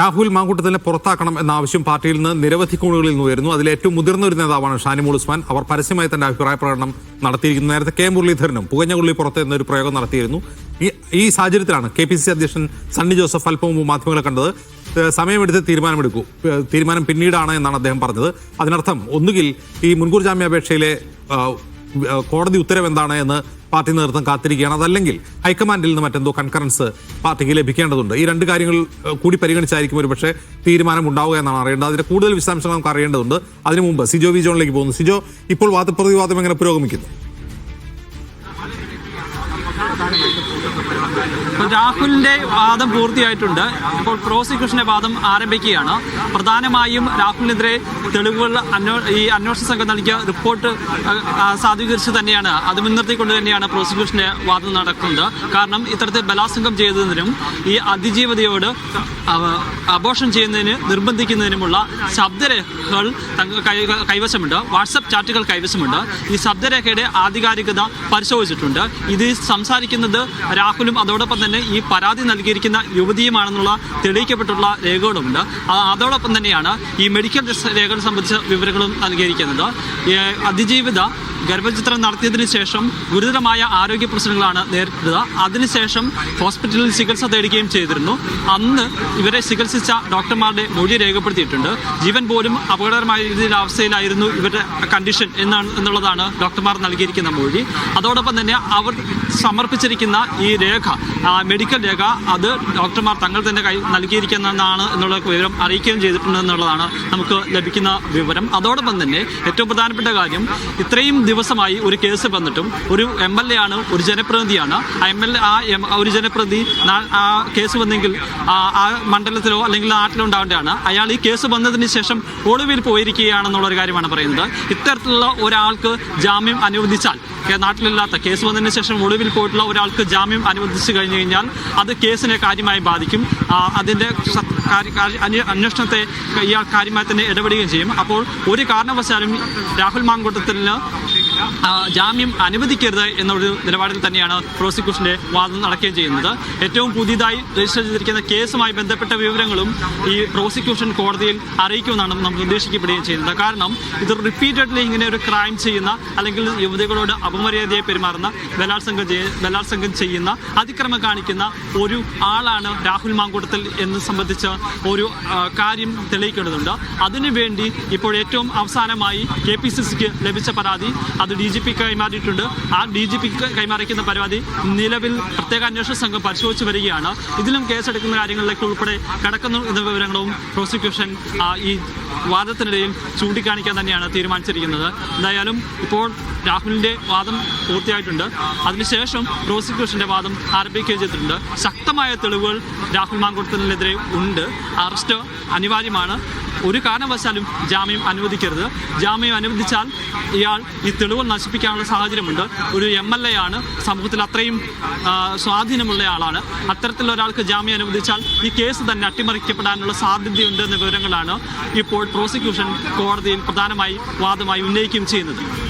രാഹുൽ മാങ്കൂട്ടത്തിനെ പുറത്താക്കണം എന്ന ആവശ്യം പാർട്ടിയിൽ നിന്ന് നിരവധി കോണുകളിൽ നിന്ന് ഉയരുന്നു. അതിൽ ഏറ്റവും മുതിർന്ന ഒരു നേതാവാണ് ഷാനിമോൾ ഉസ്മാൻ. അവർ പരസ്യമായി തന്റെ അഭിപ്രായ പ്രകടനം നടത്തിയിരിക്കുന്നു. നേരത്തെ കെ മുരളീധരനും പുകഞ്ഞ കൊള്ളി പുറത്ത് എന്നൊരു പ്രയോഗം നടത്തിയിരുന്നു. ഈ സാഹചര്യത്തിലാണ് കെ പി സി സി അധ്യക്ഷൻ സണ്ണി ജോസഫ് അല്പം മുമ്പ് മാധ്യമങ്ങളെ കണ്ടത്. സമയമെടുത്ത് തീരുമാനമെടുക്കൂ. തീരുമാനം പിന്നീടാണ് എന്നാണ് അദ്ദേഹം പറഞ്ഞത്. അതിനർത്ഥം ഒന്നുകിൽ ഈ മുൻകൂർ ജാമ്യാപേക്ഷയിലെ കോടതി ഉത്തരവ് എന്താണ് എന്ന് പാർട്ടി നേതൃത്വം കാത്തിരിക്കുകയാണ്. അതല്ലെങ്കിൽ ഹൈക്കമാൻഡിൽ നിന്ന് മറ്റെന്തോ കൺകറൻസ് പാർട്ടിക്ക് ലഭിക്കേണ്ടതുണ്ട്. ഈ രണ്ട് കാര്യങ്ങൾ കൂടി പരിഗണിച്ചായിരിക്കും ഒരു പക്ഷേ തീരുമാനം ഉണ്ടാവുക എന്നാണ് അറിയേണ്ടത്. അതിന്റെ കൂടുതൽ വിശദാംശങ്ങൾ നമുക്ക് അറിയേണ്ടതുണ്ട്. അതിനു മുമ്പ് സിജോ വി ജോണിലേക്ക് പോകുന്നു. സിജോ ഇപ്പോൾ വാദപ്രതിവാദം എങ്ങനെ പുരോഗമിക്കുന്നു? രാഹുലിന്റെ വാദം പൂർത്തിയായിട്ടുണ്ട്. ഇപ്പോൾ പ്രോസിക്യൂഷന്റെ വാദം ആരംഭിക്കുകയാണ്. പ്രധാനമായും രാഹുലിനെതിരെ തെളിവുകൾ ഈ അന്വേഷണ സംഘം നൽകിയ റിപ്പോർട്ട് സാധൂകരിച്ച് തന്നെയാണ്. അത് മുൻനിർത്തിക്കൊണ്ട് തന്നെയാണ് പ്രോസിക്യൂഷന്റെ വാദം നടക്കുന്നത്. കാരണം ഇത്തരത്തിൽ ബലാത്സംഗം ചെയ്തതിനും ഈ അതിജീവതയോട് അബോഷൻ ചെയ്യുന്നതിന് നിർബന്ധിക്കുന്നതിനുമുള്ള ശബ്ദരേഖകൾ കൈവശമുണ്ട്. വാട്സപ്പ് ചാറ്റുകൾ കൈവശമുണ്ട്. ഈ ശബ്ദരേഖയുടെ ആധികാരികത പരിശോധിച്ചിട്ടുണ്ട്. ഇത് സംസാരിക്കുന്നത് രാഹുലും അതോടൊപ്പം തന്നെ ഈ പരാതി നൽകിയിരിക്കുന്ന യുവതിയുമാണെന്നുള്ള തെളിയിക്കപ്പെട്ടുള്ള രേഖകളുമുണ്ട്. അതോടൊപ്പം തന്നെയാണ് ഈ മെഡിക്കൽ രേഖകൾ സംബന്ധിച്ച വിവരങ്ങളും നൽകിയിരിക്കുന്നത്. അതിജീവിത ഗർഭചിത്രം നടത്തിയതിനു ശേഷം ഗുരുതരമായ ആരോഗ്യ പ്രശ്നങ്ങളാണ് നേരിട്ടത്. അതിനുശേഷം ഹോസ്പിറ്റലിൽ ചികിത്സ തേടുകയും ചെയ്തിരുന്നു. അന്ന് ഇവരെ ചികിത്സിച്ച ഡോക്ടർമാരുടെ മൊഴി രേഖപ്പെടുത്തിയിട്ടുണ്ട്. ജീവൻ പോലും അപകടകരമായ രീതിയിൽ അവസ്ഥയിലായിരുന്നു ഇവരുടെ കണ്ടീഷൻ എന്നാണ് എന്നുള്ളതാണ് ഡോക്ടർമാർ നൽകിയിരിക്കുന്ന മൊഴി. അതോടൊപ്പം തന്നെ അവർ സമർപ്പിച്ചിരിക്കുന്ന ഈ രേഖ മെഡിക്കൽ രേഖ അത് ഡോക്ടർമാർ തങ്ങൾ തന്നെ കൈ നൽകിയിരിക്കുന്നതാണ് എന്നുള്ള വിവരം അറിയിക്കുകയും ചെയ്തിട്ടുണ്ട് എന്നുള്ളതാണ് നമുക്ക് ലഭിക്കുന്ന വിവരം. അതോടൊപ്പം തന്നെ ഏറ്റവും പ്രധാനപ്പെട്ട കാര്യം ഇത്രയും ദിവസമായി ഒരു കേസ് വന്നിട്ടും ഒരു എം എൽ എ ആണ് ഒരു ജനപ്രതിനിധിയാണ്. ആ എം എൽ എ ആ ഒരു ജനപ്രതി ആ കേസ് വന്നെങ്കിൽ ആ മണ്ഡലത്തിലോ അല്ലെങ്കിൽ നാട്ടിലോ ഉണ്ടാവേണ്ടതാണ്. അയാൾ ഈ കേസ് വന്നതിന് ശേഷം ഒളിവിൽ പോയിരിക്കുകയാണെന്നുള്ള ഒരു കാര്യമാണ് പറയുന്നത്. ഇത്തരത്തിലുള്ള ഒരാൾക്ക് ജാമ്യം അനുവദിച്ചാൽ നാട്ടിലില്ലാത്ത കേസ് വന്നതിന് ശേഷം ഒളിവിൽ പോയിട്ടുള്ള ഒരാൾക്ക് ജാമ്യം അനുവദിച്ചു കഴിഞ്ഞു കഴിഞ്ഞാൽ അത് കേസിനെ കാര്യമായി ബാധിക്കും. അതിന്റെ അന്വേഷണത്തെ ഇയാൾ കാര്യമായി തന്നെ ഇടപെടുകയും ചെയ്യും. അപ്പോൾ ഒരു കാരണവശാലും രാഹുൽ മാങ്കൂട്ടത്തിന് ജാമ്യം അനുവദിക്കരുത് എന്നൊരു നിലപാടിൽ തന്നെയാണ് പ്രോസിക്യൂഷന്റെ വാദം നടക്കുകയും ചെയ്യുന്നത്. ഏറ്റവും പുതിയതായി രജിസ്റ്റർ ചെയ്തിരിക്കുന്ന കേസുമായി ബന്ധപ്പെട്ട വിവരങ്ങളും ഈ പ്രോസിക്യൂഷൻ കോടതിയിൽ അറിയിക്കുമെന്നാണ് നമ്മൾ ഉദ്ദേശിക്കപ്പെടുകയും ചെയ്യുന്നത്. കാരണം ഇത് റിപ്പീറ്റഡ്ലി ഇങ്ങനെ ഒരു ക്രൈം ചെയ്യുന്ന അല്ലെങ്കിൽ യുവതികളോട് അപമര്യാദയെ പെരുമാറുന്ന ബലാത്സംഗം ബലാത്സംഗം ചെയ്യുന്ന അതിക്രമം കാണിക്കുന്ന ഒരു ആളാണ് രാഹുൽ മാങ്കൂട്ടത്തിൽ എന്ന് സംബന്ധിച്ച് ഒരു കാര്യം തെളിയിക്കേണ്ടതുണ്ട്. അതിനുവേണ്ടി ഇപ്പോൾ ഏറ്റവും അവസാനമായി കെ പി ലഭിച്ച പരാതി അത് ഡി ജി പി കൈമാറിയിട്ടുണ്ട്. ആ ഡി ജി പിക്ക് കൈമാറിക്കുന്ന പരാതി നിലവിൽ പ്രത്യേക അന്വേഷണ സംഘം പരിശോധിച്ച് വരികയാണ്. ഇതിലും കേസെടുക്കുന്ന കാര്യങ്ങളിലേക്ക് ഉൾപ്പെടെ കടക്കുന്നു എന്ന വിവരങ്ങളും പ്രോസിക്യൂഷൻ ഈ വാദത്തിനിടയിൽ ചൂണ്ടിക്കാണിക്കാൻ തന്നെയാണ് തീരുമാനിച്ചിരിക്കുന്നത്. എന്തായാലും ഇപ്പോൾ രാഹുലിന്റെ വാദം പൂർത്തിയായിട്ടുണ്ട്. അതിനുശേഷം പ്രോസിക്യൂഷന്റെ വാദം ആരംഭിക്കുകയും ചെയ്തിട്ടുണ്ട്. ശക്തമായ തെളിവുകൾ രാഹുൽ മാങ്കുട്ടത്തിനെതിരെ ഉണ്ട്. അറസ്റ്റ് അനിവാര്യമാണ്. ഒരു കാരണവശാലും ജാമ്യം അനുവദിക്കരുത്. ജാമ്യം അനുവദിച്ചാൽ ഇയാൾ ഈ തെളിവ് നശിപ്പിക്കാനുള്ള സാഹചര്യമുണ്ട്. ഒരു എം എൽ എ ആണ്. സമൂഹത്തിൽ അത്രയും സ്വാധീനമുള്ള ആളാണ്. അത്തരത്തിലൊരാൾക്ക് ജാമ്യം അനുവദിച്ചാൽ ഈ കേസ് തന്നെ അട്ടിമറിക്കപ്പെടാനുള്ള സാധ്യതയുണ്ട് എന്ന വിവരങ്ങളാണ് ഇപ്പോൾ പ്രോസിക്യൂഷൻ കോടതിയിൽ പ്രധാനമായി വാദമായി ഉന്നയിക്കുകയും ചെയ്യുന്നത്.